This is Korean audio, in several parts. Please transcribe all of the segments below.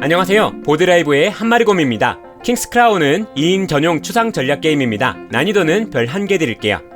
안녕하세요. 보드라이브의 한마리곰입니다. 킹스 크라운은 2인 전용 추상 전략 게임입니다. 난이도는 별 1개 드릴게요.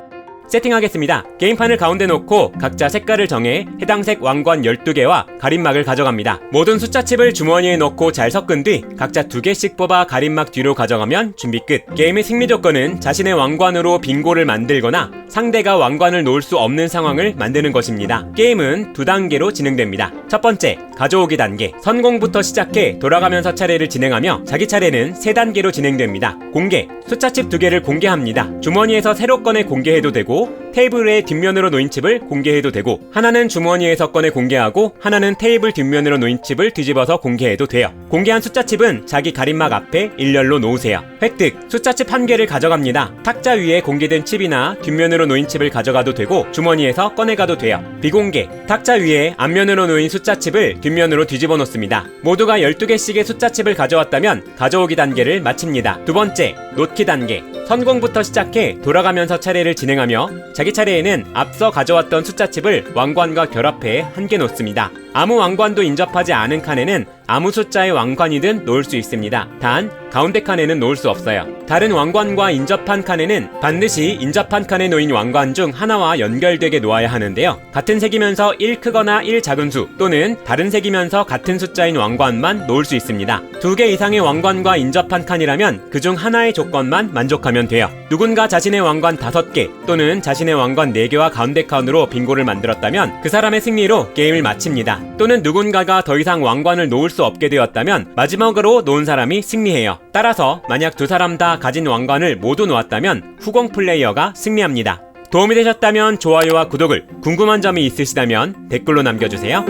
세팅하겠습니다. 게임판을 가운데 놓고 각자 색깔을 정해 해당 색 왕관 12개와 가림막을 가져갑니다. 모든 숫자 칩을 주머니에 넣고 잘 섞은 뒤 각자 2개씩 뽑아 가림막 뒤로 가져가면 준비 끝. 게임의 승리 조건은 자신의 왕관으로 빙고를 만들거나 상대가 왕관을 놓을 수 없는 상황을 만드는 것입니다. 게임은 두 단계로 진행됩니다. 첫 번째, 가져오기 단계. 선공부터 시작해 돌아가면서 차례를 진행하며 자기 차례는 세 단계로 진행됩니다. 공개. 숫자칩 두 개를 공개합니다. 주머니에서 새로 꺼내 공개해도 되고 테이블 의 뒷면으로 놓인 칩을 공개해도 되고 하나는 주머니에서 꺼내 공개하고 하나는 테이블 뒷면으로 놓인 칩을 뒤집어서 공개해도 돼요. 공개한 숫자 칩은 자기 가림막 앞에 일렬로 놓으세요. 획득. 숫자 칩 한 개를 가져갑니다. 탁자 위에 공개된 칩이나 뒷면으로 놓인 칩을 가져가도 되고 주머니에서 꺼내가도 돼요. 비공개. 탁자 위에 앞면으로 놓인 숫자 칩을 뒷면으로 뒤집어 놓습니다. 모두가 12개씩의 숫자 칩을 가져왔다면 가져오기 단계를 마칩니다. 두 번째, 놓기 단계. 선공부터 시작해 돌아가면서 차례를 진행하며 자기 차례에는 앞서 가져왔던 숫자칩을 왕관과 결합해 한 개 놓습니다. 아무 왕관도 인접하지 않은 칸에는 아무 숫자의 왕관이든 놓을 수 있습니다. 단 가운데 칸에는 놓을 수 없어요. 다른 왕관과 인접한 칸에는 반드시 인접한 칸에 놓인 왕관 중 하나와 연결되게 놓아야 하는데요. 같은 색이면서 1 크거나 1 작은 수 또는 다른 색이면서 같은 숫자인 왕관만 놓을 수 있습니다. 두 개 이상의 왕관과 인접한 칸이라면 그중 하나의 조건만 만족하면 돼요. 누군가 자신의 왕관 5개 또는 자신의 왕관 4개와 가운데 칸으로 빙고를 만들었다면 그 사람의 승리로 게임을 마칩니다. 또는 누군가가 더 이상 왕관을 놓을 수 없게 되었다면 마지막으로 놓은 사람이 승리해요. 따라서 만약 두 사람 다 가진 왕관을 모두 놓았다면 후공 플레이어가 승리합니다. 도움이 되셨다면 좋아요와 구독을, 궁금한 점이 있으시다면 댓글로 남겨주세요.